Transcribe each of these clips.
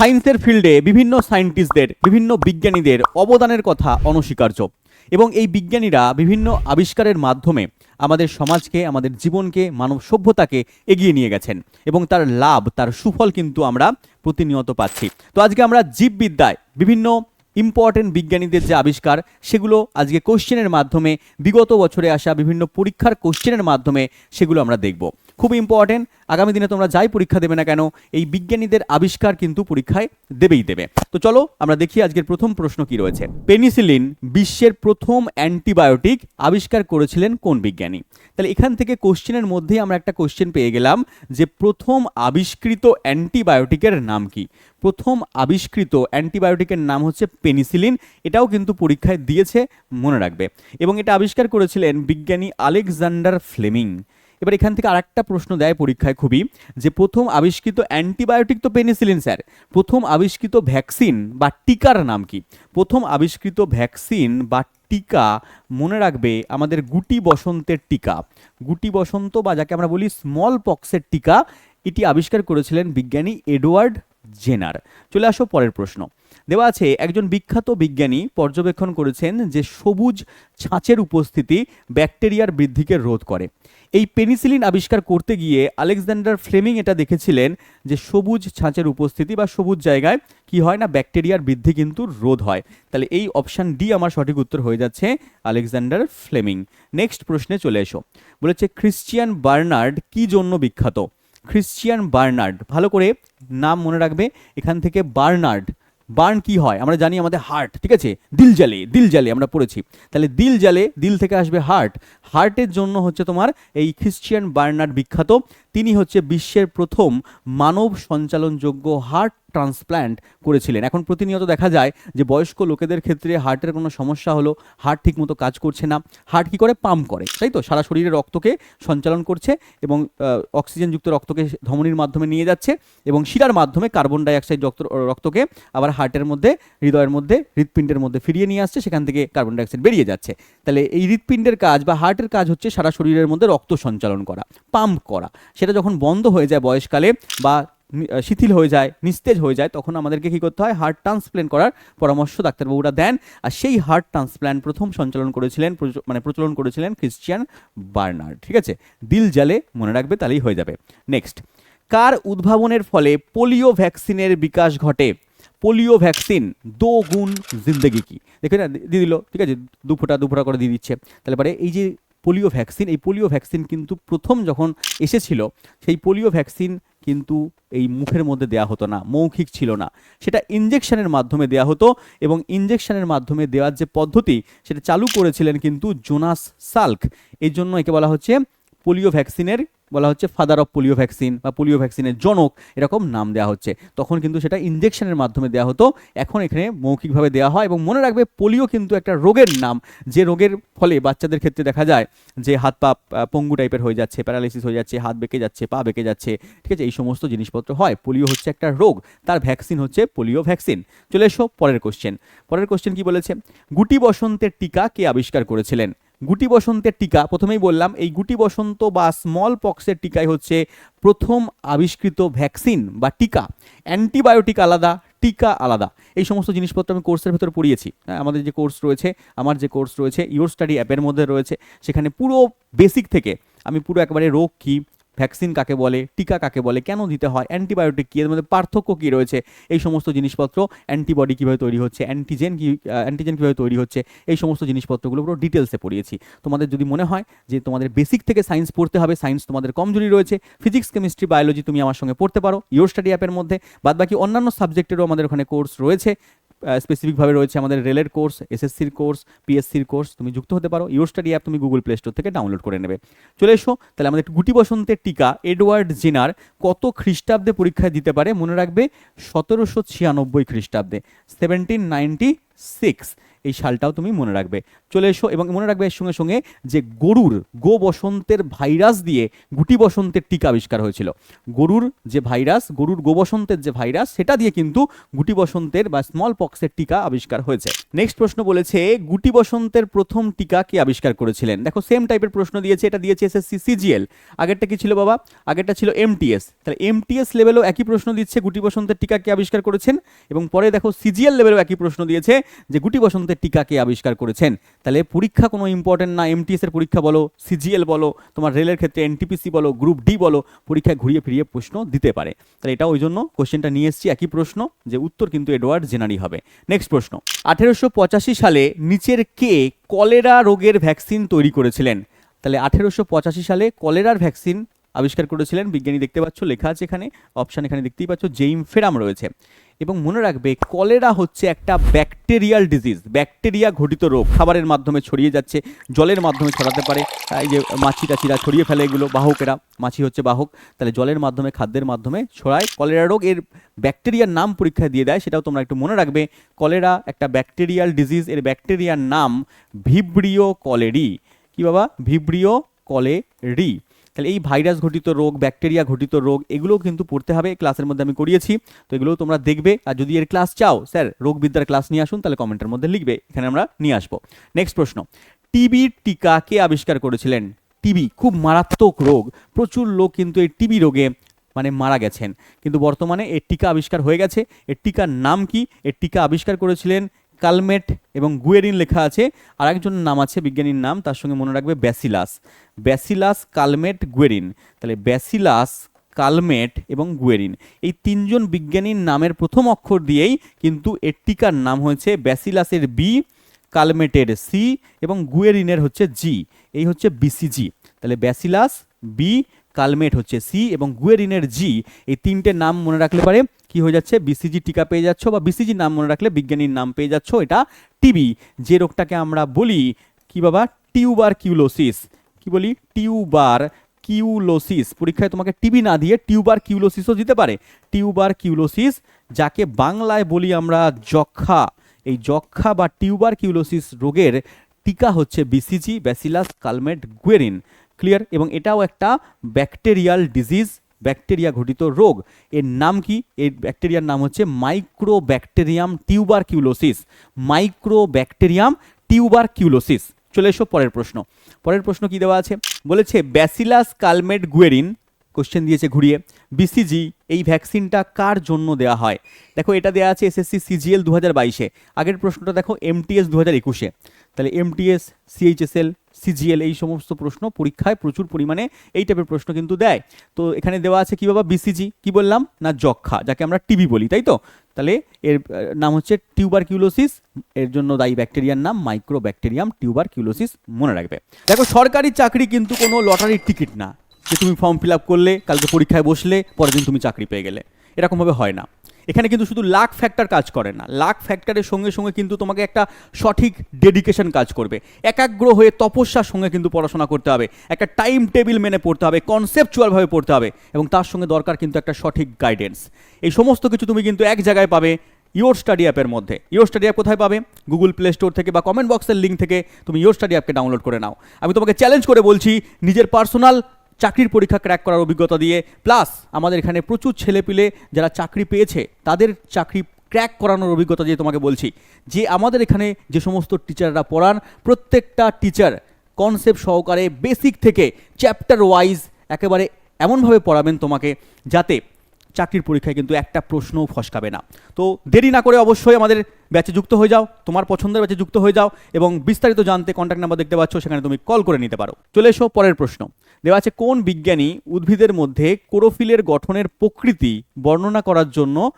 সায়েন্সের ফিল্ডে বিভিন্ন সায়েন্টিস্টদের, বিভিন্ন বিজ্ঞানীদের অবদানের কথা অনস্বীকার্য। এবং এই বিজ্ঞানীরা বিভিন্ন আবিষ্কারের মাধ্যমে আমাদের সমাজকে, আমাদের জীবনকে, মানব সভ্যতাকে এগিয়ে নিয়ে গেছেন। এবং তার লাভ, তার সুফল কিন্তু আমরা প্রতিনিয়ত পাচ্ছি। তো আজকে আমরা জীববিদ্যায় বিভিন্ন ইম্পর্টেন্ট বিজ্ঞানীদের যে আবিষ্কার, সেগুলো আজকে কোশ্চেনের মাধ্যমে, বিগত বছরে আসা বিভিন্ন পরীক্ষার কোশ্চেনের মাধ্যমে সেগুলো আমরা দেখব। খুব ইম্পর্টেন্ট আগামী দিনে তোমরা যাই পরীক্ষা দেবে না কেন, এই বিজ্ঞানীদের আবিষ্কার কিন্তু পরীক্ষায় দেবেই দেবে। তো চলো, আমরা দেখি আজকের প্রথম প্রশ্ন কি রয়েছে। পেনিসিলিন বিশ্বের প্রথম অ্যান্টিবায়োটিক আবিষ্কার করেছিলেন কোন বিজ্ঞানী? তাহলে এখান থেকে কোশ্চেনের মধ্যেই আমরা একটা কোশ্চেন পেয়ে গেলাম যে প্রথম আবিষ্কৃত অ্যান্টিবায়োটিকের নাম কি? প্রথম আবিষ্কৃত অ্যান্টিবায়োটিকের নাম হচ্ছে পেনিসিলিন, এটাও কিন্তু পরীক্ষায় দিয়েছে, মনে রাখবে। এবং এটা আবিষ্কার করেছিলেন বিজ্ঞানী আলেকজান্ডার ফ্লেমিং। এবার এখান থেকে আরেকটা প্রশ্ন দেয় পরীক্ষায় খুবই, যে প্রথম আবিষ্কৃত অ্যান্টিবায়োটিক তো পেনিসিলিন, স্যার। প্রথম আবিষ্কৃত ভ্যাকসিন বা টিকার নাম কি? প্রথম আবিষ্কৃত ভ্যাকসিন বা টিকা মনে রাখবে আমাদের গুটি বসন্তের টিকা। গুটি বসন্ত বা যাকে আমরা বলি স্মল পক্সের টিকা, এটি আবিষ্কার করেছিলেন বিজ্ঞানী এডওয়ার্ড জেনার। চলে আসো পরের প্রশ্ন। দেওয়া আছে, একজন বিখ্যাত বিজ্ঞানী পর্যবেক্ষণ করেছেন যে সবুজ ছাঁচের উপস্থিতি ব্যাকটেরিয়ার বৃদ্ধিকে রোধ করে। এই পেনিসিলিন আবিষ্কার করতে গিয়ে আলেকজান্ডার ফ্লেমিং এটা দেখেছিলেন যে সবুজ ছাঁচের উপস্থিতি বা সবুজ জায়গায় কি হয় না, ব্যাকটেরিয়ার বৃদ্ধি কিন্তু রোধ হয়। তাহলে এই অপশান ডি আমার সঠিক উত্তর হয়ে যাচ্ছে আলেকজান্ডার ফ্লেমিং। নেক্সট প্রশ্নে চলে এসো। বলেছে খ্রিস্টিয়ান বার্নার্ড কি জন্য বিখ্যাত? খ্রিস্টিয়ান বার্নার্ড ভালো করে নাম মনে রাখবে। এখান থেকে বার্নার্ড বার্ন কি হয়? আমরা জানি আমাদের হার্ট ঠিক আছে? দিল জালে দিল জালে আমরা পড়েছি। তাহলে দিল জালে দিল থেকে আসবে হার্ট হার্টের জন্য হচ্ছে তোমার এই খ্রিস্টিয়ান বার্নার্ড বিখ্যাত। তিনি হচ্ছে বিশ্বের প্রথম মানব সঞ্চালনযোগ্য হার্ট ট্রান্সপ্ল্যান্ট করেছিলেন। এখন প্রতিনিয়ত দেখা যায় যে বয়স্ক লোকেদের ক্ষেত্রে হার্টের কোনো সমস্যা হলো, হার্ট ঠিকমতো কাজ করছে না, হার্ট কি করে পাম্প করে, তাই তো? সারা শরীরে রক্তকে সঞ্চালন করছে এবং অক্সিজেনযুক্ত রক্তকে ধমনির মাধ্যমে নিয়ে যাচ্ছে এবং শিরার মাধ্যমে কার্বন ডাইঅক্সাইড রক্ত রক্তকে আবার হার্টের মধ্যে, হৃদয়ের মধ্যে, হৃৎপিণ্ডের মধ্যে ফিরিয়ে নিয়ে আসছে, সেখান থেকে কার্বন ডাইঅক্সাইড বেরিয়ে যাচ্ছে। তাহলে এই হৃৎপিণ্ডের কাজ বা হার্টের কাজ হচ্ছে সারা শরীরের মধ্যে রক্ত সঞ্চালন করা, পাম্প করা। সেটা যখন বন্ধ হয়ে যায় বয়সকালে বা শিথিল হয়ে যায়, নিস্তেজ হয়ে যায়, তখন আমাদেরকে কী করতে হয়? হার্ট ট্রান্সপ্ল্যান্ট করার পরামর্শ ডাক্তারবাবুরা দেন। আর সেই হার্ট ট্রান্সপ্ল্যান্ট প্রথম সঞ্চালন করেছিলেন মানে প্রচলন করেছিলেন ক্রিশ্চিয়ান বার্নার্ড। ঠিক আছে? দিল জালে মনে রাখবে, তাহলেই হয়ে যাবে। নেক্সট। কার উদ্ভাবনের ফলে পোলিও ভ্যাকসিনের বিকাশ ঘটে? পোলিও ভ্যাকসিন দো গুণ জিন্দগি কি? দেখে না দিয়ে দিল, ঠিক আছে? দু ফোঁটা দু ফোঁটা করে দিয়ে দিচ্ছে। তাহলে পরে এই যে পোলিও ভ্যাকসিন, এই পোলিও ভ্যাকসিন কিন্তু প্রথম যখন এসেছিল, সেই পোলিও ভ্যাকসিন কিন্তু এই মুখের মধ্যে দেয়া হতো না, মৌখিক ছিল না। সেটা ইঞ্জেকশনের মাধ্যমে দেয়া হতো এবং ইঞ্জেকশনের মাধ্যমে দেওয়ার যে পদ্ধতি, সেটা চালু করেছিলেন কিন্তু জোনাস সাল্ক। এই জন্য একে বলা হচ্ছে পোলিও ভ্যাকসিনের বলা হচ্ছে ফাদার অফ পোলিও ভ্যাকসিন বা পোলিও ভ্যাকসিনের জনক এরকম নাম দেওয়া হচ্ছে। তখন কিন্তু সেটা ইঞ্জেকশনের মাধ্যমে দেওয়া হতো। এখন এখানে মৌখিকভাবে দেওয়া হয় এবং মনে রাখবে পোলিও কিন্তু একটা রোগের নাম। যে রোগের ফলে বাচ্চাদের ক্ষেত্রে দেখা যায় যে হাত পা পঙ্গু টাইপের হয়ে যাচ্ছে প্যারালাইসিস হয়ে যাচ্ছে, হাত বেঁকে যাচ্ছে, পা বেঁকে যাচ্ছে, ঠিক আছে? এই সমস্ত জিনিসপত্র হয়। পোলিও হচ্ছে একটা রোগ। তার ভ্যাকসিন হচ্ছে পোলিও ভ্যাকসিন চলে এসো পরের কোশ্চেন পরের কোশ্চেন কি বলেছে? গুটি বসন্তের টিকা কে আবিষ্কার করেছিলেন? গুটি বসন্তের টিকা। প্রথমেই বললাম এই গুটি বসন্ত বা স্মল পক্সের টিকাই হচ্ছে প্রথম আবিষ্কৃত ভ্যাকসিন বা টিকা। অ্যান্টিবায়োটিক আলাদা টিকা আলাদা। এই সমস্ত জিনিসপত্র আমি কোর্সের ভেতর পড়িয়েছি। হ্যাঁ, আমাদের যে কোর্স রয়েছে আমার যে কোর্স রয়েছে ইওর স্টাডি অ্যাপের মধ্যে রয়েছে সেখানে পুরো বেসিক থেকে আমি পুরো একবারে রোগ কী ভ্যাকসিন কাকে বলে, টিকা কাকে বলে, কেন দিতে হয়, অ্যান্টিবায়োটিক কী, এর মধ্যে পার্থক্য কী রয়েছে, এই সমস্ত জিনিসপত্র, অ্যান্টিবডি কীভাবে তৈরি হচ্ছে, অ্যান্টিজেন কী অ্যান্টিজেন কীভাবে তৈরি হচ্ছে, এই সমস্ত জিনিসপত্রগুলো পুরো ডিটেলসে পড়িয়েছি। তোমাদের যদি মনে হয় যে তোমাদের বেসিক থেকে সায়েন্স পড়তে হবে, সায়েন্স তোমাদের কমজোরি রয়েছে, ফিজিক্স, কেমিস্ট্রি, বায়োলজি তুমি আমার সঙ্গে পড়তে পারো ইওর স্টাডি অ্যাপের মধ্যে, বাদবাকি অন্যান্য সাবজেক্টেরও আমাদের ওখানে কোর্স রয়েছে স্পেসিফিকভাবে রয়েছে আমাদের রেলের কোর্স এসএসসির কোর্স পিএসসির কোর্স, তুমি যুক্ত হতে পারো। ইউর স্টাডি অ্যাপ তুমি গুগল প্লে স্টোর থেকে ডাউনলোড করে নেবে। চলে এসো, তাহলে আমাদের গুটি বসন্তের টিকা এডওয়ার্ড জেনার কত খ্রিস্টাব্দে পরীক্ষায় দিতে পারে মনে রাখবে? সতেরোশো ছিয়ানব্বই খ্রিস্টাব্দে সেভেন্টিন নাইনটি সিক্স এই সালটাও তুমি মনে রাখবে। চলে এসো এবং মনে রাখবে এর সঙ্গে সঙ্গে যে গরুর গো বসন্তের ভাইরাস দিয়ে গুটি বসন্তের টিকা আবিষ্কার হয়েছিল। গরুর যে ভাইরাস, গরুর গো বসন্তের যে ভাইরাস, সেটা দিয়ে কিন্তু গুটি বসন্তের বা স্মল পক্সের টিকা আবিষ্কার হয়েছে। নেক্সট প্রশ্ন বলেছে গুটি বসন্তের প্রথম টিকা কে আবিষ্কার করেছিলেন? দেখো সেম টাইপের প্রশ্ন দিয়েছে, এটা দিয়েছে এসএসসি সিজিএল আগেরটা কি ছিল বাবা? আগেরটা ছিল এমটিএস তাহলে এমটিএস লেভেলও একই প্রশ্ন দিচ্ছে গুটি বসন্তের টিকা কে আবিষ্কার করেছেন? এবং পরে দেখো সিজিএল লেভেলও একই প্রশ্ন দিয়েছে যে গুটি বসন্তের টিকা কে আবিষ্কার করেছেন। তাহলে পরীক্ষা কোনো ইম্পর্টেন্ট না এমটিএস এর পরীক্ষা বলো সিজিএল বলো, তোমার রেলের ক্ষেত্রে এনটিপিসি বলো গ্রুপ ডি বলো, পরীক্ষায় ঘুরিয়ে ফিরিয়ে প্রশ্ন দিতে পারে। তাহলে এটা ওই জন্য কোশ্চেনটা নিয়ে এসেছি, একই প্রশ্ন, যে উত্তর কিন্তু এডওয়ার্ড জেনারি হবে। নেক্সট প্রশ্ন, আঠেরোশো পঁচাশি সালে নিচের কে কলেরা রোগের ভ্যাকসিন তৈরি করেছিলেন? তাহলে আঠেরোশো পঁচাশি সালে কলেরার ভ্যাকসিন আবিষ্কার করেছিলেন, বিজ্ঞানী দেখতে পাচ্ছ, লেখা আছে এখানে অপশান এখানে দেখতেই পাচ্ছ জেইম ফেরাম রয়েছে। এবং মনে রাখবে, কলেরা হচ্ছে একটা ব্যাকটেরিয়াল ডিজিজ ব্যাকটেরিয়া ঘটিত রোগ। খাবারের মাধ্যমে ছড়িয়ে যাচ্ছে, জলের মাধ্যমে ছড়াতে পারে। এই যে মাছি টাছিরা ছড়িয়ে ফেলে এগুলো, বাহকেরা, মাছি হচ্ছে বাহক। তাহলে জলের মাধ্যমে, খাদ্যের মাধ্যমে ছড়ায় কলেরা রোগ। এর ব্যাকটেরিয়ার নাম পরীক্ষায় দিয়ে দেয়, সেটাও তোমরা একটু মনে রাখবে। কলেরা একটা ব্যাকটেরিয়াল ডিজিজ এর ব্যাকটেরিয়ার নাম ভিব্রিও কলেরি। কি বাবা? Vibrio cholerae. তাহলে এই ভাইরাস ঘটিত রোগ, ব্যাকটেরিয়া ঘটিত রোগ, এগুলোও কিন্তু পড়তে হবে। ক্লাসের মধ্যে আমি করিয়েছি, তো এগুলোও তোমরা দেখবে। আর যদি এর ক্লাস চাও, স্যার, রোগবিদ্যার ক্লাস নিয়ে আসুন, তাহলে কমেন্টের মধ্যে লিখবে, এখানে আমরা নিয়ে আসব। নেক্সট প্রশ্ন টিবির টিকা কে আবিষ্কার করেছিলেন? টিবি খুব মারাত্মক রোগ। প্রচুর লোক কিন্তু এই টিবি রোগে মানে মারা গেছেন। কিন্তু বর্তমানে এর টিকা আবিষ্কার হয়ে গেছে। এর টিকার নাম কি? এর টিকা আবিষ্কার করেছিলেন কালমেট এবং গুয়েরিন লেখা আছে। আর একজন নাম আছে, বিজ্ঞানীর নাম, তার সঙ্গে মনে রাখবে ব্যাসিলাস। Bacillus, Calmette, Guerin. তাহলে ব্যাসিলাস, কালমেট এবং গুয়েরিন। এই তিনজন বিজ্ঞানীর নামের প্রথম অক্ষর দিয়েই কিন্তু এর টিকার নাম হয়েছে ব্যাসিলাসের বি, কালমেটের সি এবং গুয়েরিনের হচ্ছে জি। এই হচ্ছে বিসিজি তাহলে ব্যাসিলাস, বি কালমেট হচ্ছে সি এবং গুয়েরিনের জি, এই তিনটে নাম মনে রাখলে পারে কি হয়ে যাচ্ছে? বিসিজি টিকা পেয়ে যাচ্ছ বা বিসিজি নাম মনে রাখলে বিজ্ঞানীর নাম পেয়ে যাচ্ছ, এটা টিবি। যে রোগটাকে আমরা বলি কি বাবা? Tuberculosis. কি বলি? Tuberculosis. পরীক্ষায় তোমাকে টিবি না দিয়ে টিউবার কিউলোসিসও দিতে পারে। টিউবার কিউলোসিস, যাকে বাংলায় বলি আমরা যক্ষা এই যক্ষা বা টিউবার কিউলোসিস রোগের টিকা হচ্ছে BCG, bacillus, Calmette, Guerin. Clear এবং এটাও একটা ব্যাকটেরিয়াল ডিজিজ ব্যাকটেরিয়া ঘটিত রোগ। এর নাম কি? এই ব্যাকটেরিয়ার নাম হচ্ছে mycobacterium tuberculosis mycobacterium tuberculosis চলে এসো পরের প্রশ্ন। পরের প্রশ্ন কি দেওয়া আছে? বলেছে ব্যাসিলাস কালমেট গুয়েরিন কোশ্চেন দিয়েছে ঘুরিয়ে বিসিজি এই ভ্যাকসিনটা কার জন্য দেওয়া হয়? দেখো, এটা দেওয়া আছে এসএসসি সিজিএল দু হাজার বাইশে। আগের প্রশ্নটা দেখো এমটিএস দু হাজার একুশে। তাহলে এমটিএস সিএইচএসএল সিজিএল এই সমস্ত প্রশ্ন পরীক্ষায় প্রচুর পরিমাণে এই টাইপের প্রশ্ন কিন্তু দেয়। তো এখানে দেওয়া আছে কি বাবা? বিসিজি কি বললাম? না, যক্ষা, যাকে আমরা টিবি বলি, তাই তো? তাহলে এর নাম হচ্ছে টিউবার কিউলোসিস এর জন্য দায়ী ব্যাকটেরিয়ার নাম মাইক্রো ব্যাকটেরিয়াম টিউবার কিউলোসিস মনে রাখবে। দেখো, সরকারি চাকরি কিন্তু কোনো লটারির টিকিট না, যে তুমি ফর্ম ফিল আপ করলে, কালকে পরীক্ষায় বসলে, পরের দিন তুমি চাকরি পেয়ে গেলে। এরকমভাবে হয় না। এখানে কিন্তু শুধু লাক ফ্যাক্টর কাজ করে না। লাক ফ্যাক্টরের সঙ্গে সঙ্গে কিন্তু তোমাকে একটা সঠিক ডেডিকেশন কাজ করবে। একাগ্র হয়ে তপস্যার সঙ্গে কিন্তু পড়াশোনা করতে হবে। একটা টাইম টেবিল মেনে পড়তে হবে কনসেপচুয়ালভাবে পড়তে হবে এবং তার সঙ্গে দরকার কিন্তু একটা সঠিক গাইডেন্স এই সমস্ত কিছু তুমি কিন্তু এক জায়গায় পাবে ইয়োর স্টাডি অ্যাপের মধ্যে। ইয়োর স্টাডি অ্যাপ কোথায় পাবে? গুগল প্লে স্টোর থেকে বা কমেন্ট বক্সের লিঙ্ক থেকে তুমি ইয়োর স্টাডি অ্যাপকে ডাউনলোড করে নাও। আমি তোমাকে চ্যালেঞ্জ করে বলছি, নিজের পার্সোনাল চাকরির পরীক্ষা ক্র্যাক করার অভিজ্ঞতা দিয়ে। প্লাস আমাদের এখানে প্রচুর ছেলেপিলে যারা চাকরি পেয়েছে, তাদের চাকরি ক্র্যাক করানোর অভিজ্ঞতা দিয়ে তোমাকে বলছি। যে আমাদের এখানে যে সমস্ত টিচাররা পড়ান, প্রত্যেকটা টিচার কনসেপ্ট সহকারে বেসিক থেকে চ্যাপ্টার ওয়াইজ একেবারে এমনভাবে পড়াবেন তোমাকে, যাতে চাকরির পরীক্ষায় কিন্তু একটা প্রশ্নও ফসকাবে না। তো দেরি না করে অবশ্যই আমাদের ব্যাচে যুক্ত হয়ে যাও, তোমার পছন্দের ব্যাচে যুক্ত হয়ে যাও এবং বিস্তারিত জানতে কন্ট্যাক্ট নাম্বার দেখতে পাচ্ছ, সেখানে তুমি কল করে নিতে পারো। চলে এসো, পরের প্রশ্ন। দেওয়া আছে কোন বিজ্ঞানী উদ্ভিদের মধ্যে কোরোফিলের গঠনের প্রকৃতি বর্ণনা করার জন্য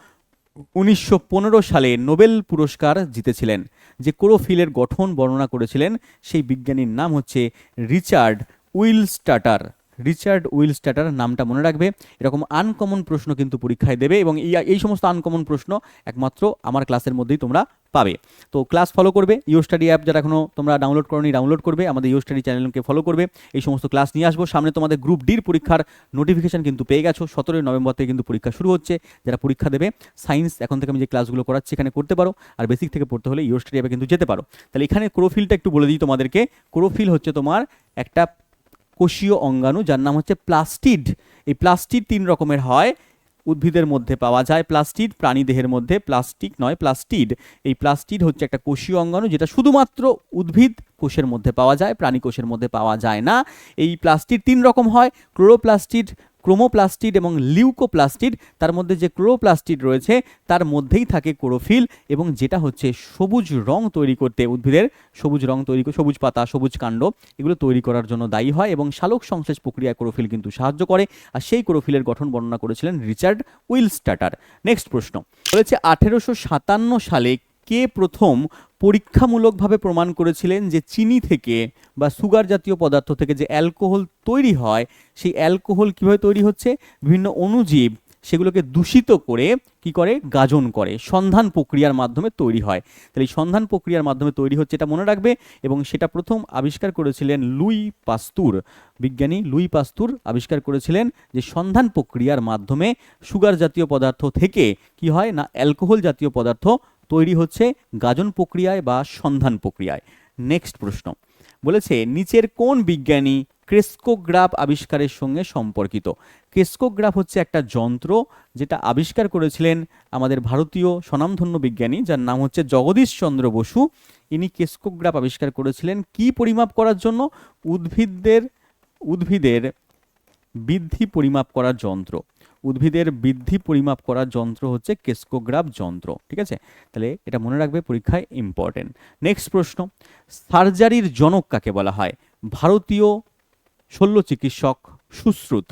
উনিশশো পনেরো সালে নোবেল পুরস্কার জিতেছিলেন। যে কোরোফিলের গঠন বর্ণনা করেছিলেন, সেই বিজ্ঞানীর নাম হচ্ছে Richard Willstatter. Richard Willstatter নামটা মনে রাখবে। এরকম আনকমন প্রশ্ন কিন্তু পরীক্ষায় দেবে এবং এই সমস্ত আনকমন প্রশ্ন একমাত্র আমার ক্লাসের মধ্যেই তোমরা পাবে। তো ক্লাস ফলো করবে ইউ স্টাডি অ্যাপ যারা এখনও তোমরা ডাউনলোড করনি ডাউনলোড করবে, আমাদের ইউ স্টাডি চ্যানেলকে ফলো করবে। এই সমস্ত ক্লাস নিয়ে আসব। সামনে তোমাদের গ্রুপ ডির পরীক্ষার নোটিফিকেশন কিন্তু পেয়ে গেছো। সতেরোই নভেম্বর থেকে কিন্তু পরীক্ষা শুরু হচ্ছে। যারা পরীক্ষা দেবে সায়েন্স এখন থেকে আমি যে ক্লাসগুলো করাচ্ছি এখানে করতে পারো। আর বেসিক থেকে পড়তে হলে ইউ স্টাডি অ্যাপে কিন্তু যেতে পারো। তাহলে এখানে ক্রোফিলটা একটু বলে দিই তোমাদেরকে। ক্রোফিল হচ্ছে তোমার একটা কোষীয় অঙ্গাণু, যার নাম হচ্ছে প্লাস্টিড। এই প্লাস্টিড তিন রকমের হয়। উদ্ভিদের মধ্যে পাওয়া যায় প্লাস্টিড প্রাণী দেহের মধ্যে প্লাস্টিক নয়, প্লাস্টিড। এই প্লাস্টিড হচ্ছে একটা কোষীয় অঙ্গাণু, যেটা শুধুমাত্র উদ্ভিদ কোষের মধ্যে পাওয়া যায়, প্রাণী কোষের মধ্যে পাওয়া যায় না। এই প্লাস্টিড তিন রকম হয়, ক্লোরোপ্লাস্টিড ক্রোমোপ্লাস্টিড এবং লিউকোপ্লাস্টিড, তার মধ্যে যে ক্লোরোপ্লাস্টিড রয়েছে, তার মধ্যেই থাকে ক্লোরোফিল এবং যেটা হচ্ছে সবুজ রং তৈরি করতে উদ্ভিদের, সবুজ রং তৈরি সবুজ পাতা, সবুজ কাণ্ড, এগুলো তৈরি করার জন্য দায়ী হয় এবং শালক সংশ্লেষ প্রক্রিয়া ক্লোরোফিল কিন্তু সাহায্য করে। আর সেই ক্লোরোফিলের গঠন বর্ণনা করেছিলেন রিচার্ড উইলস্টাটার। নেক্সট প্রশ্ন। বলেছে আঠেরোশো সাতান্ন সালে কে প্রথম পরীক্ষামূলকভাবে প্রমাণ করেছিলেন যে চিনি থেকে বা সুগার জাতীয় পদার্থ থেকে যে অ্যালকোহল তৈরি হয়, সেই অ্যালকোহল কীভাবে তৈরি হচ্ছে? বিভিন্ন অণুজীব সেগুলোকে দূষিত করে কি করে? গাজন করে, সন্ধান প্রক্রিয়ার মাধ্যমে তৈরি হয়। তাহলে এই সন্ধান প্রক্রিয়ার মাধ্যমে তৈরি হচ্ছে এটা মনে রাখবে এবং সেটা প্রথম আবিষ্কার করেছিলেন লুই পাস্তুর। বিজ্ঞানী লুই পাস্তুর আবিষ্কার করেছিলেন যে সন্ধান প্রক্রিয়ার মাধ্যমে সুগার জাতীয় পদার্থ থেকে কি হয়? না, অ্যালকোহল জাতীয় পদার্থ তৈরি হচ্ছে গাজন প্রক্রিয়ায় বা সন্ধান প্রক্রিয়ায়। নেক্সট প্রশ্ন। বলেছে, নিচের কোন বিজ্ঞানী ক্রেস্কোগ্রাফ আবিষ্কারের সঙ্গে সম্পর্কিত? ক্রেস্কোগ্রাফ হচ্ছে একটা যন্ত্র যেটা আবিষ্কার করেছিলেন আমাদের ভারতীয় স্বনামধন্য বিজ্ঞানী, যার নাম হচ্ছে জগদীশ চন্দ্র বসু। ইনি ক্রেস্কোগ্রাফ আবিষ্কার করেছিলেন কি পরিমাপ করার জন্য? উদ্ভিদদের, উদ্ভিদের বৃদ্ধি পরিমাপ করার যন্ত্র। উদ্ভিদের বৃদ্ধি পরিমাপ করার যন্ত্র হচ্ছে কেস্কোগ্রাফ যন্ত্র, ঠিক আছে? তাহলে এটা মনে রাখবে পরীক্ষায় ইম্পর্টেন্ট নেক্সট প্রশ্ন, সার্জারির জনক কাকে বলা হয়? ভারতীয় শল্য চিকিৎসক সুশ্রুত,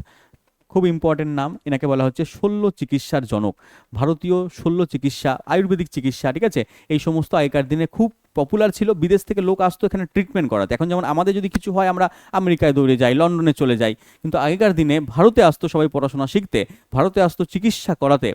খুব ইম্পর্টেন্ট নাম, এনাকে বলা হচ্ছে শল্য চিকিৎসার জনক। ভারতীয় শল্য চিকিৎসা, আয়ুর্বেদিক চিকিৎসা, ঠিক আছে? এই সমস্ত আগেকার দিনে খুব পপুলার ছিল, বিদেশ থেকে লোক আসতো এখানে ট্রিটমেন্ট করাতে। এখন যেমন আমাদের যদি কিছু হয়, আমরা আমেরিকায় দৌড়ে যাই, লন্ডনে চলে যাই। কিন্তু আগেকার দিনে ভারতে আসতো সবাই পড়াশোনা শিখতে, ভারতে আসতো চিকিৎসা করাতে।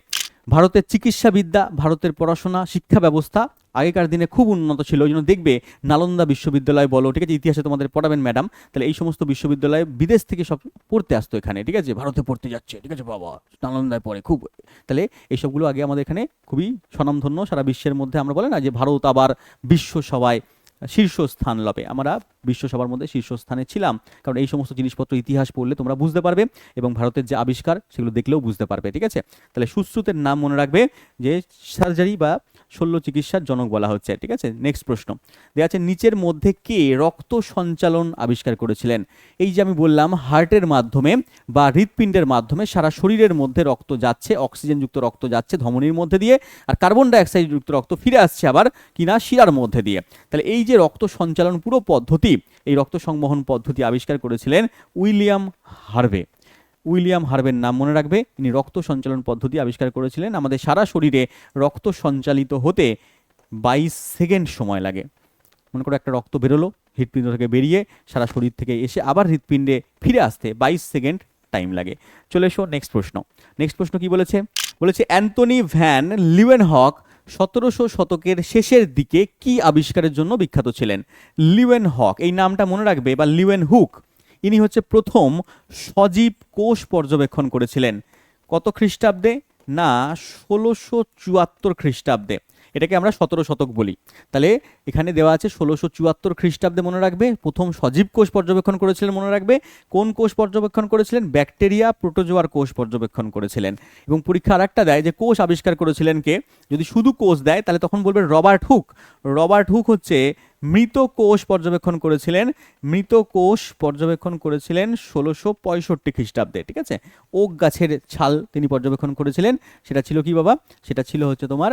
ভারতের চিকিৎসাবিদ্যা, ভারতের পড়াশোনা, শিক্ষা ব্যবস্থা আগেকার দিনে খুব উন্নত ছিল। ওই জন্য দেখবে নালন্দা বিশ্ববিদ্যালয় বলো, ঠিক আছে, ইতিহাসে তোমাদের পড়াবেন ম্যাডাম, তাহলে এই সমস্ত বিশ্ববিদ্যালয়ে বিদেশ থেকে সব পড়তে আসতো এখানে, ঠিক আছে, ভারতে পড়তে যাচ্ছে, ঠিক আছে, বাবা, নালন্দায় পড়ে খুব। তাহলে এইসবগুলো আগে আমাদের এখানে খুবই স্বনামধন্য সারা বিশ্বের মধ্যে আমরা বলে না যে ভারত আবার বিশ্ব সবাই শীর্ষস্থান লবে আমরা বিশ্বসভার মধ্যে শীর্ষস্থানে ছিলাম, কারণ এই সমস্ত জিনিসপত্র ইতিহাস পড়লে তোমরা বুঝতে পারবে এবং ভারতের যে আবিষ্কার সেগুলো দেখলেও বুঝতে পারবে, ঠিক আছে? তাহলে সুশ্রুতের নাম মনে রাখবে যে সার্জারি বা শল্য চিকিৎসার জনক বলা হচ্ছে, ঠিক আছে? নেক্সট প্রশ্ন। দেওয়া আছে, নিচের মধ্যে কে রক্ত সঞ্চালন আবিষ্কার করেছিলেন? এই যে আমি বললাম, হার্টের মাধ্যমে বা হৃৎপিণ্ডের মাধ্যমে সারা শরীরের মধ্যে রক্ত যাচ্ছে, অক্সিজেনযুক্ত রক্ত যাচ্ছে ধমনির মধ্যে দিয়ে, আর কার্বন ডাইঅক্সাইড যুক্ত রক্ত ফিরে আসছে আবার কিনা শিরার মধ্যে দিয়ে। তাহলে এই যে রক্ত সঞ্চালন পুরো পদ্ধতি, এই রক্ত সংবহন পদ্ধতি আবিষ্কার করেছিলেন উইলিয়াম হার্ভে। উইলিয়াম হার্ভের নাম মনে রাখবে। ইনি রক্ত সঞ্চালন পদ্ধতি আবিষ্কার করেছিলেন। আমাদের সারা শরীরে রক্ত সঞ্চালিত হতে বাইশ সেকেন্ড সময় লাগে। মনে করো একটা রক্ত বেরোলো, হৃৎপিণ্ড থেকে বেরিয়ে সারা শরীর থেকে এসে আবার হৃৎপিণ্ডে ফিরে আসতে বাইশ সেকেন্ড টাইম লাগে। চলে এসো নেক্সট প্রশ্ন। নেক্সট প্রশ্ন কি বলেছে? বলেছে, অ্যান্টনি ভ্যান লিওয়েনহক সতেরোশো শতকের শেষের দিকে কি আবিষ্কারের জন্য বিখ্যাত ছিলেন? লিওয়েন হক এই নামটা মনে রাখবে বা লিওয়েন হুক ইনি হচ্ছে প্রথম সজীব কোষ পর্যবেক্ষণ করেছিলেন। কত খ্রিস্টাব্দে? না, ষোলোশো চুয়াত্তর খ্রিস্টাব্দে। এটাকে আমরা সতেরো শতক বলি। তাহলে এখানে দেওয়া আছে ষোলোশো চুয়াত্তর খ্রিস্টাব্দে মনে রাখবে, প্রথম সজীব কোষ পর্যবেক্ষণ করেছিলেন মনে রাখবে। কোন কোষ পর্যবেক্ষণ করেছিলেন? ব্যাকটেরিয়া প্রোটোজোয়ার কোষ পর্যবেক্ষণ করেছিলেন। এবং পরীক্ষা আর একটা দেয় যে কোষ আবিষ্কার করেছিলেন কে? যদি শুধু কোষ দেয়, তাহলে তখন বলবে রবার্ট হুক। রবার্ট হুক হচ্ছে মৃত কোষ পর্যবেক্ষণ করেছিলেন, মৃত কোষ পর্যবেক্ষণ করেছিলেন ষোলোশো পঁয়ষট্টি খ্রিস্টাব্দে, ঠিক আছে? ওক গাছের ছাল তিনি পর্যবেক্ষণ করেছিলেন, সেটা ছিল কি বাবা? সেটা ছিল হচ্ছে তোমার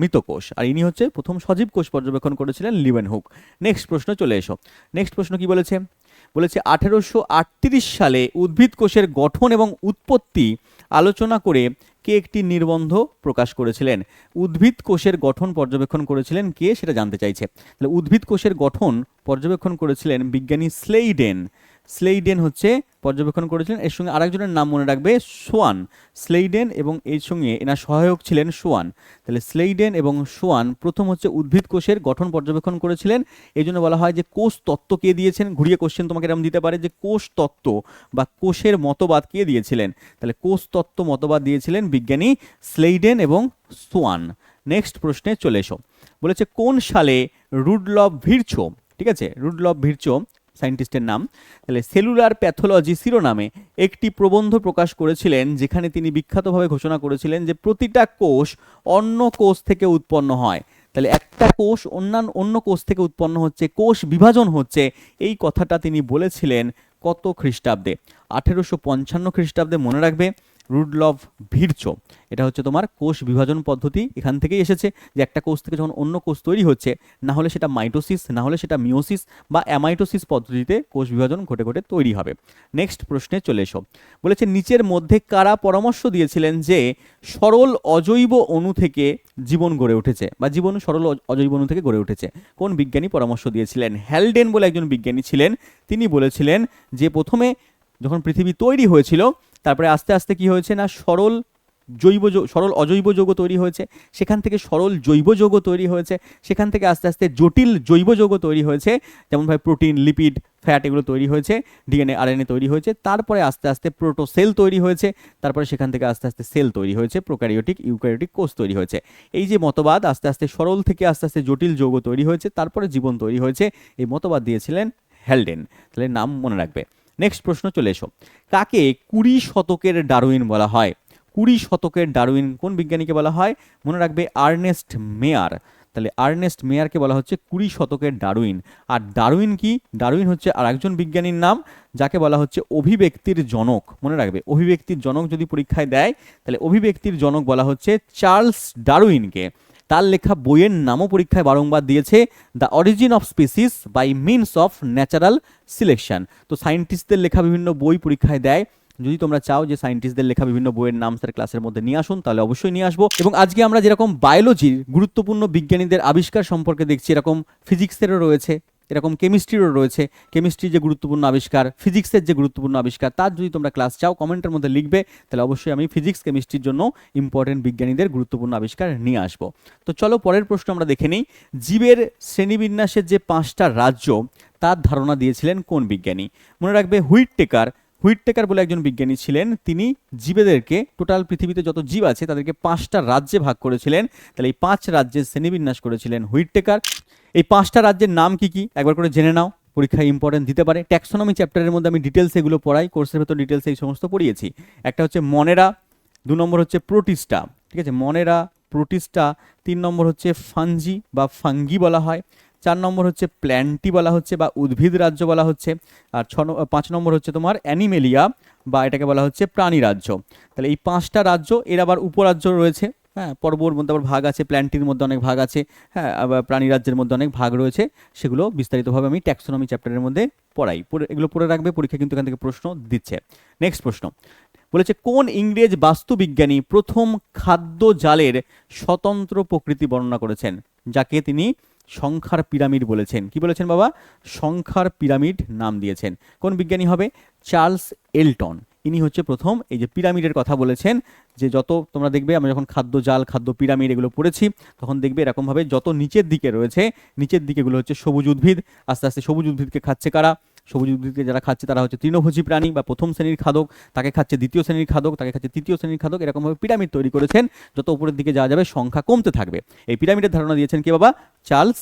মৃত কোষ। আর ইনি হচ্ছে প্রথম সজীব কোষ পর্যবেক্ষণ করেছিলেন লিভেন হুক নেক্সট প্রশ্ন চলে এসো। নেক্সট প্রশ্ন কি বলেছে? বলেছে, আঠেরোশো আটত্রিশ সালে উদ্ভিদ কোষের গঠন এবং উৎপত্তি আলোচনা করে কে একটি নির্বন্ধ প্রকাশ করেছিলেন? উদ্ভিদ কোষের গঠন পর্যবেক্ষণ করেছিলেন কে? সেটা জানতে চাইছে। তাহলে উদ্ভিদ কোষের গঠন পর্যবেক্ষণ করেছিলেন বিজ্ঞানী স্লেইডেন। স্লেইডেন হচ্ছে পর্যবেক্ষণ করেছিলেন, এর সঙ্গে আরেকজনের নাম মনে রাখবে সোয়ান। স্লেইডেন এবং এর সঙ্গে এনার সহায়ক ছিলেন সোয়ান। তাহলে স্লেইডেন এবং সোয়ান প্রথম হচ্ছে উদ্ভিদ কোষের গঠন পর্যবেক্ষণ করেছিলেন। এই জন্য বলা হয় যে কোষ তত্ত্ব কে দিয়েছেন? ঘুরিয়ে কোশ্চেন তোমাকে এরকম দিতে পারে যে কোষ তত্ত্ব বা কোষের মতবাদ কে দিয়েছিলেন? তাহলে কোষ তত্ত্ব মতবাদ দিয়েছিলেন বিজ্ঞানী স্লেইডেন এবং সোয়ান। নেক্সট প্রশ্নে চলে এসো। বলেছে কোন সালে রুডলভ ভিরচো, ঠিক আছে? রুডলভ ভিরচো সায়েন্টিস্টের নাম। তাহলে সেলুলার প্যাথোলজি শিরোনামে একটি প্রবন্ধ প্রকাশ করেছিলেন, যেখানে তিনি বিখ্যাতভাবে ঘোষণা করেছিলেন যে প্রতিটা কোষ অন্য কোষ থেকে উৎপন্ন হয়। তাহলে একটা কোষ অন্যান্য অন্য কোষ থেকে উৎপন্ন হচ্ছে, কোষ বিভাজন হচ্ছে, এই কথাটা তিনি বলেছিলেন কত খ্রিস্টাব্দে? আঠেরোশো পঞ্চান্ন খ্রিস্টাব্দে মনে রাখবে। রুডলভ ভিরচো এটা হচ্ছে তোমার কোষ বিভাজন পদ্ধতি। এখান থেকেই এসেছে যে একটা কোষ থেকে যখন অন্য কোষ তৈরি হচ্ছে, না হলে সেটা মাইটোসিস, না হলে সেটা মিওসিস বা অ্যামাইটোসিস পদ্ধতিতে কোষ বিভাজন ঘটে ঘটে তৈরি হবে। নেক্সট প্রশ্নে চলে এসো। বলেছে, নিচের মধ্যে কারা পরামর্শ দিয়েছিলেন যে সরল অজৈব অণু থেকে জীবন গড়ে উঠেছে বা জীবন সরল অজৈব অণু থেকে গড়ে উঠেছে? কোন বিজ্ঞানী পরামর্শ দিয়েছিলেন? হ্যালডেন বলে একজন বিজ্ঞানী ছিলেন। তিনি বলেছিলেন যে প্রথমে যখন পৃথিবী তৈরি হয়েছিল তারপরে আস্তে আস্তে কি হয়েছে না, সরল জৈব সরল অজৈব যৌগ তৈরি হয়েছে, সেখান থেকে সরল জৈব যৌগ তৈরি হয়েছে, সেখান থেকে আস্তে আস্তে জটিল জৈব যৌগ তৈরি হয়েছে, যেমন যেমনভাবে প্রোটিন, লিপিড, ফ্যাট এগুলো তৈরি হয়েছে, ডিএনএ, আরএনএ তৈরি হয়েছে, তারপরে আস্তে আস্তে প্রোটোসেল তৈরি হয়েছে, তারপরে সেখান থেকে আস্তে আস্তে সেল তৈরি হয়েছে, প্রোক্যারিওটিক, ইউক্যারিওটিক কোষ তৈরি হয়েছে। এই যে মতবাদ আস্তে আস্তে সরল থেকে আস্তে আস্তে জটিল যৌগ তৈরি হয়েছে, তারপরে জীবন তৈরি হয়েছে, এই মতবাদ দিয়েছিলেন হ্যালডেন তাহলে নাম মনে রাখবে। নেক্সট প্রশ্ন চলে এসো। কাকে কুড়ি শতকের ডারউইন বলা হয়? কুড়ি শতকের ডারউইন কোন বিজ্ঞানীকে বলা হয়? মনে রাখবে আর্নেস্ট মেয়ার। তাহলে আর্নেস্ট মেয়ারকে বলা হচ্ছে কুড়ি শতকের ডারউইন। আর ডারউইন কি? ডারউইন হচ্ছে আর একজন বিজ্ঞানীর নাম, যাকে বলা হচ্ছে অভিব্যক্তির জনক। মনে রাখবে, অভিব্যক্তির জনক যদি পরীক্ষায় দেয়, তাহলে অভিব্যক্তির জনক বলা হচ্ছে চার্লস ডারউইনকে। তার লেখা বইয়ের নামও পরীক্ষায় বারংবার দিয়েছে the origin of species by means of natural selection তো সায়েন্টিস্টদের লেখা বিভিন্ন বই পরীক্ষায় দেয়। যদি তোমরা চাও যে সায়েন্টিস্টদের লেখা বিভিন্ন বইয়ের নাম স্যার ক্লাসের মধ্যে নিয়ে আসুন, তাহলে অবশ্যই নিয়ে আসব। এবং আজকে আমরা যেরকম বায়োলজির গুরুত্বপূর্ণ বিজ্ঞানীদের আবিষ্কার সম্পর্কে দেখছি, এরকম ফিজিক্সেরও রয়েছে। এরকম কেমিস্ট্রিরও রয়েছে। কেমিস্ট্রির যে গুরুত্বপূর্ণ আবিষ্কার ফিজিক্সের যে গুরুত্বপূর্ণ আবিষ্কার, তার যদি তোমরা ক্লাস চাও কমেন্টের মধ্যে লিখবে, তাহলে অবশ্যই আমি ফিজিক্স কেমিস্ট্রির জন্য ইম্পর্টেন্ট বিজ্ঞানীদের গুরুত্বপূর্ণ আবিষ্কার নিয়ে আসব। তো চলো পরের প্রশ্ন আমরা দেখে নিই। জীবের শ্রেণীবিন্যাসের যে পাঁচটা রাজ্য, তার ধারণা দিয়েছিলেন কোন বিজ্ঞানী? মনে রাখবে হুইট টেকার হুইটটেকার বলে একজন বিজ্ঞানী ছিলেন। তিনি জীবেদেরকে টোটাল পৃথিবীতে যত জীব আছে, তাদেরকে পাঁচটা রাজ্যে ভাগ করেছিলেন। তাহলে এই পাঁচ রাজ্যের শ্রেণীবিন্যাস করেছিলেন হুইটটেকার এই পাঁচটা রাজ্যের নাম কি কি? একবার করে জেনে নাও পরীক্ষায় ইম্পর্টেন্ট দিতে পারে। ট্যাক্সোনমি চ্যাপ্টারের মধ্যে আমি ডিটেলস এগুলো পড়াই কোর্সের ভেতর ডিটেলস এই সমস্ত পড়িয়েছি। একটা হচ্ছে মনেরা দু নম্বর হচ্ছে প্রোটিস্টা ঠিক আছে? মনেরা প্রোটিস্টা তিন নম্বর হচ্ছে ফাঞ্জি বা ফাঙ্গি বলা হয়, চার নম্বর হচ্ছে প্ল্যান্টি বলা হচ্ছে বা উদ্ভিদ রাজ্য বলা হচ্ছে, আর ছ পাঁচ নম্বর হচ্ছে তোমার অ্যানিমেলিয়া বা এটাকে বলা হচ্ছে প্রাণী রাজ্য। তাহলে এই পাঁচটা রাজ্য, এর আবার উপরাজ্য রয়েছে হ্যাঁ পর্বর মধ্যে আবার ভাগ আছে, প্ল্যান্টির মধ্যে অনেক ভাগ আছে হ্যাঁ আবার প্রাণী রাজ্যের মধ্যে অনেক ভাগ রয়েছে, সেগুলো বিস্তারিতভাবে আমি ট্যাক্সোনমি চ্যাপ্টারের মধ্যে পড়াই। পড়ে- এগুলো পড়ে রাখবে, পরীক্ষা কিন্তু এখান থেকে প্রশ্ন দিচ্ছে। নেক্সট প্রশ্ন, বলেছে কোন ইংরেজ বাস্তুবিজ্ঞানী প্রথম খাদ্য জালের স্বতন্ত্র প্রকৃতি বর্ণনা করেছেন, যাকে তিনি সংখ্যার পিরামিড বলেছেন? কি বলেছেন বাবা? সংখ্যার পিরামিড নাম দিয়েছেন। কোন বিজ্ঞানী হবে? Charles Elton. ইনি হচ্ছে প্রথম, এই যে পিরামিডের কথা বলেছেন, যে যত তোমরা দেখবে, আমরা যখন খাদ্য জাল, খাদ্য পিরামিড এগুলো পড়েছি, তখন দেখবে এরকমভাবে যত নিচের দিকে রয়েছে, নিচের দিকেগুলো হচ্ছে সবুজ উদ্ভিদ, আস্তে আস্তে সবুজ উদ্ভিদকে খাচ্ছে কারা? সবুজ উদ্ভিদকে যারা খাচ্ছে তারা হচ্ছে তৃণভোজী প্রাণী বা প্রথম শ্রেণির খাদক, তাকে খাচ্ছে দ্বিতীয় শ্রেণির খাদক, তাকে খাচ্ছে তৃতীয় শ্রেণির খাদক, এরকমভাবে পিরামিড তৈরি করেছেন, যত উপরের দিকে যাওয়া যাবে, সংখ্যা কমতে থাকবে। এই পিরামিডের ধারণা দিয়েছেন কি বাবা? চার্লস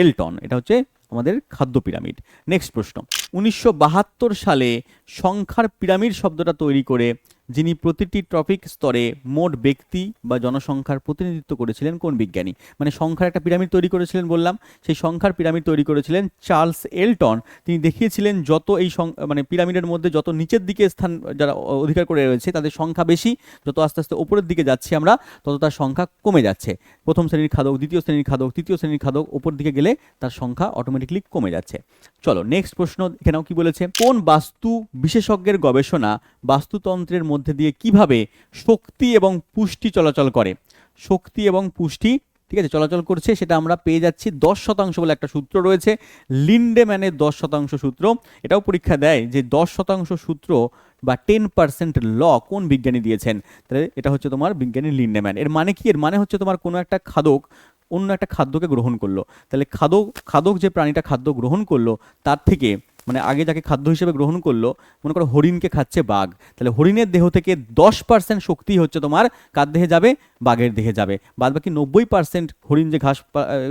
এলটন, এটা হচ্ছে আমাদের খাদ্য পিরামিড। নেক্সট প্রশ্ন। উনিশশো বাহাত্তর সালে সংখ্যার পিরামিড শব্দটা তৈরি করে যিনি প্রতিটি টপিক স্তরে মোট ব্যক্তি বা জনসংখ্যার প্রতিনিধিত্ব করেছিলেন কোন বিজ্ঞানী? মানে সংখ্যার একটা পিরামিড তৈরি করেছিলেন বললাম, সেই সংখ্যার পিরামিড তৈরি করেছিলেন চার্লস এলটন। তিনি দেখিয়েছিলেন যত এই মানে পিরামিডের মধ্যে যত নিচের দিকে স্থান, যারা অধিকার করে রয়েছে, তাদের সংখ্যা বেশি, যত আস্তে আস্তে ওপরের দিকে যাচ্ছি আমরা, তত তার সংখ্যা কমে যাচ্ছে। প্রথম শ্রেণির খাদক, দ্বিতীয় শ্রেণির খাদক, তৃতীয় শ্রেণির খাদক ওপর দিকে গেলে তার সংখ্যা অটোমেটিকলি কমে যাচ্ছে। চলো নেক্সট প্রশ্ন, এখানেও কি বলেছে? কোন বাস্তু বিশেষজ্ঞের গবেষণা বাস্তুতন্ত্রের মধ্যে দিয়ে কীভাবে শক্তি এবং পুষ্টি চলাচল করে? শক্তি এবং পুষ্টি, ঠিক আছে, চলাচল করছে, সেটা আমরা পেয়ে যাচ্ছি দশ শতাংশ বলে একটা সূত্র রয়েছে, লিন্ডেম্যানের দশ শতাংশ সূত্র। এটাও পরীক্ষা দেয় যে দশ শতাংশ সূত্র বা টেন পার্সেন্ট ল কোন বিজ্ঞানী দিয়েছেন। তাহলে এটা হচ্ছে তোমার বিজ্ঞানী লিন্ডেম্যান। এর মানে কি? এর মানে হচ্ছে তোমার কোনো একটা খাদক অন্য একটা খাদ্যকে গ্রহণ করল। তাহলে খাদক খাদক যে প্রাণীটা খাদ্য গ্রহণ করল, তার থেকে মানে আগে যাকে খাদ্য হিসেবে গ্রহণ করল, মনে করো হরিণকে খাচ্ছে বাঘ, তাহলে হরিণের দেহ থেকে দশ পার্সেন্ট শক্তি হচ্ছে তোমার কার দেহে যাবে? বাঘের দেহে যাবে। বাদ বাকি নব্বই পার্সেন্ট হরিণ যে ঘাস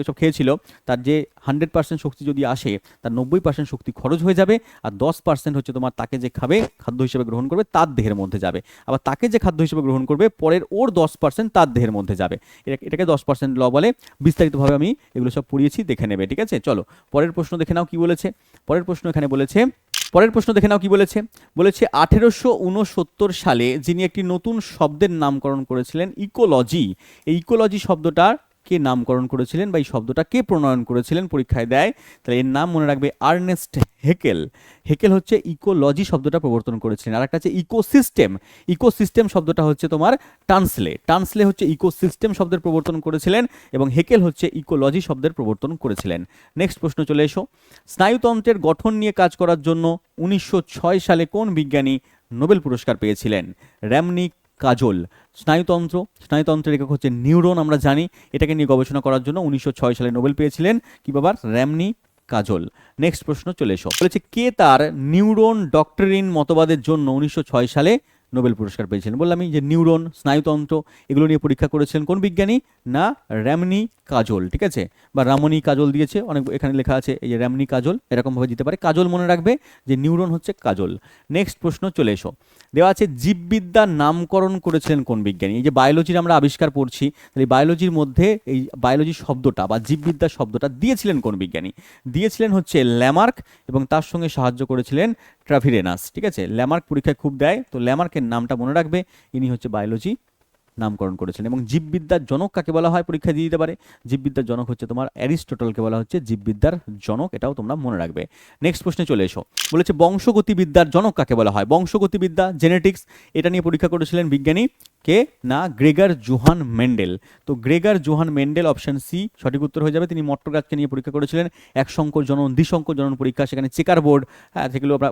সব খেয়েছিল, তার যে হান্ড্রেড পার্সেন্ট শক্তি যদি আসে, তার নব্বই পার্সেন্ট শক্তি খরচ হয়ে যাবে, আর দশ পার্সেন্ট হচ্ছে তোমার তাকে যে খাবে, খাদ্য হিসেবে গ্রহণ করবে, তার দেহের মধ্যে যাবে। আবার তাকে যে খাদ্য হিসেবে গ্রহণ করবে, পরের ওর দশ পার্সেন্ট তার দেহের মধ্যে যাবে। এটা- এটাকে দশ পার্সেন্ট ল বলে, বিস্তারিতভাবে আমি এগুলো সব পড়িয়েছি, দেখে নেবে, ঠিক আছে? চলো, পরের প্রশ্ন দেখে নাও কি বলেছে। পরের প্রশ্ন এখানে বলেছে, পরের প্রশ্ন দেখে নাও কি বলেছে বলেছে আঠেরোশো উনসত্তর সালে যিনি একটি নতুন শব্দের নামকরণ করেছিলেন, ইকোলজি। এই ইকোলজি শব্দটার কে নামকরণ করেছিলেন বা এই শব্দটা কে প্রণয়ন করেছিলেন পরীক্ষায় দেয়, তাহলে এর নাম মনে রাখবে আর্নেস্ট হেকেল। হেকেল হচ্ছে ইকোলজি শব্দটা প্রবর্তন করেছিলেন। আর একটা হচ্ছে ইকোসিস্টেম। ইকোসিস্টেম শব্দটা হচ্ছে তোমার টান্সলে। টান্সলে হচ্ছে ইকোসিস্টেম শব্দের প্রবর্তন করেছিলেন এবং হেকেল হচ্ছে ইকোলজি শব্দের প্রবর্তন করেছিলেন। নেক্সট প্রশ্ন চলে এসো। স্নায়ুতন্ত্রের গঠন নিয়ে কাজ করার জন্য উনিশশো ছয় সালে কোন বিজ্ঞানী নোবেল পুরস্কার পেয়েছিলেন? র্যামনিক কাজল। স্নায়ুতন্ত্র। স্নায়ুতন্ত্রের একক হচ্ছে নিউরন, আমরা জানি। এটাকে নিয়ে গবেষণা করার জন্য উনিশশো ছয় সালে নোবেল পেয়েছিলেন। কি বাবার? র্যামনি কাজল। নেক্সট প্রশ্ন, চলে এসো। বলেছে, কে তার নিউরন ডক্টরিন মতবাদের জন্য উনিশশো ছয় সালে নোবেল পুরস্কার পেয়েছিলেন বললাম যে নিউরন, স্নায়ুতন্ত্র, এগুলো নিয়ে পরীক্ষা করেছিলেন কোন বিজ্ঞানী? না, র্যামনি কাজল, ঠিক আছে? বা রামনি কাজল দিয়েছে, অনেক এখানে লেখা আছে এই যে র্যামনি কাজল, এরকমভাবে দিতে পারে। কাজল মনে রাখবে যে নিউরন হচ্ছে কাজল। নেক্সট প্রশ্ন, চলে এসো। দেওয়া আছে জীববিদ্যার নামকরণ করেছিলেন কোন বিজ্ঞানী? এই যে বায়োলজির আমরা আবিষ্কার পড়ছি, তাহলে এই বায়োলজির মধ্যে এই বায়োলজি শব্দটা বা জীববিদ্যা শব্দটা দিয়েছিলেন কোন বিজ্ঞানী? দিয়েছিলেন হচ্ছে ল্যামার্ক এবং তার সঙ্গে সাহায্য করেছিলেন ট্রাভিরেনাস, ঠিক আছে? ল্যামার্ক পরীক্ষায় খুব দেয়, তো ল্যামার্কের নামটা মনে রাখবে। ইনি হচ্ছে বায়োলজি নামকরণ করেছেন এবং জীববিদ্যার জনক কাকে বলা হয়? পরীক্ষা দিয়ে দিতে পারে। জীববিদ্যার জনক হচ্ছে তোমার অ্যারিস্টটলকে বলা হচ্ছে জীববিদ্যার জনক, এটাও তোমরা মনে রাখবে। নেক্সট প্রশ্নে চলে এসো। বলেছে বংশগতিবিদ্যার জনক কাকে বলা হয়? বংশগতিবিদ্যা জেনেটিক্স এটা নিয়ে পরীক্ষা করেছিলেন বিজ্ঞানী কে? না, গ্রেগার জোহান মেন্ডেল। তো Gregor Johann Mendel option C সঠিক উত্তর হয়ে যাবে। তিনি মট্ট গাছকে নিয়ে পরীক্ষা করেছিলেন। এক সংকর জনন, দ্বিসংকর জনন পরীক্ষা, সেখানে চেকার বোর্ড হ্যাঁ যেগুলো আমরা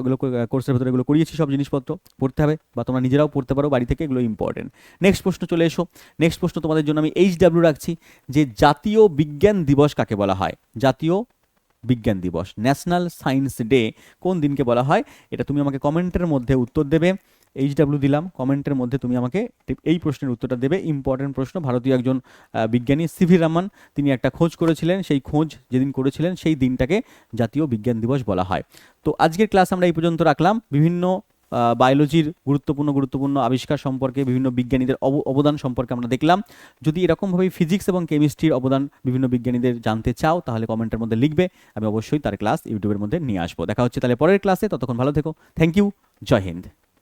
এগুলো কোর্সের ভেতরে এগুলো করিয়েছি, সব জিনিসপত্র পড়তে হবে, বা তোমরা নিজেরাও পড়তে পারো, বাড়ি থেকে এগুলো ইম্পর্টেন্ট নেক্সট প্রশ্ন চলে এসো। নেক্সট প্রশ্ন তোমাদের জন্য আমি এইচ ডাব্লিউ রাখছি, যে জাতীয় বিজ্ঞান দিবস কাকে বলা হয়? জাতীয় বিজ্ঞান দিবস ন্যাশনাল সায়েন্স ডে কোন দিনকে বলা হয়? এটা তুমি আমাকে কমেন্টের মধ্যে উত্তর দেবে। এইচ ডাব্লিউ দিলাম কমেন্টের মধ্যে তুমি আমাকে এই প্রশ্নের উত্তরটা দেবে। ইম্পর্টেন্ট প্রশ্ন, ভারতীয় একজন বিজ্ঞানী সিভি রামান, তিনি একটা খোঁজ করেছিলেন। সেই খোঁজ যেদিন করেছিলেন, সেই দিনটাকে জাতীয় বিজ্ঞান দিবস বলা হয়। তো আজকের ক্লাস আমরা এই পর্যন্ত রাখলাম। বিভিন্ন বায়োলজির গুরুত্বপূর্ণ গুরুত্বপূর্ণ আবিষ্কার সম্পর্কে, বিভিন্ন বিজ্ঞানীদের অব- অবদান সম্পর্কে আমরা দেখলাম। যদি এরকমভাবে ফিজিক্স এবং কেমিস্ট্রির অবদান বিভিন্ন বিজ্ঞানীদের জানতে চাও, তাহলে কমেন্টের মধ্যে লিখবে। আমি অবশ্যই তার ক্লাস ইউটিউবের মধ্যে নিয়ে আসব। দেখা হচ্ছে তাহলে পরের ক্লাসে ততক্ষণ ভালো থেকো। থ্যাংক ইউ জয় হিন্দ।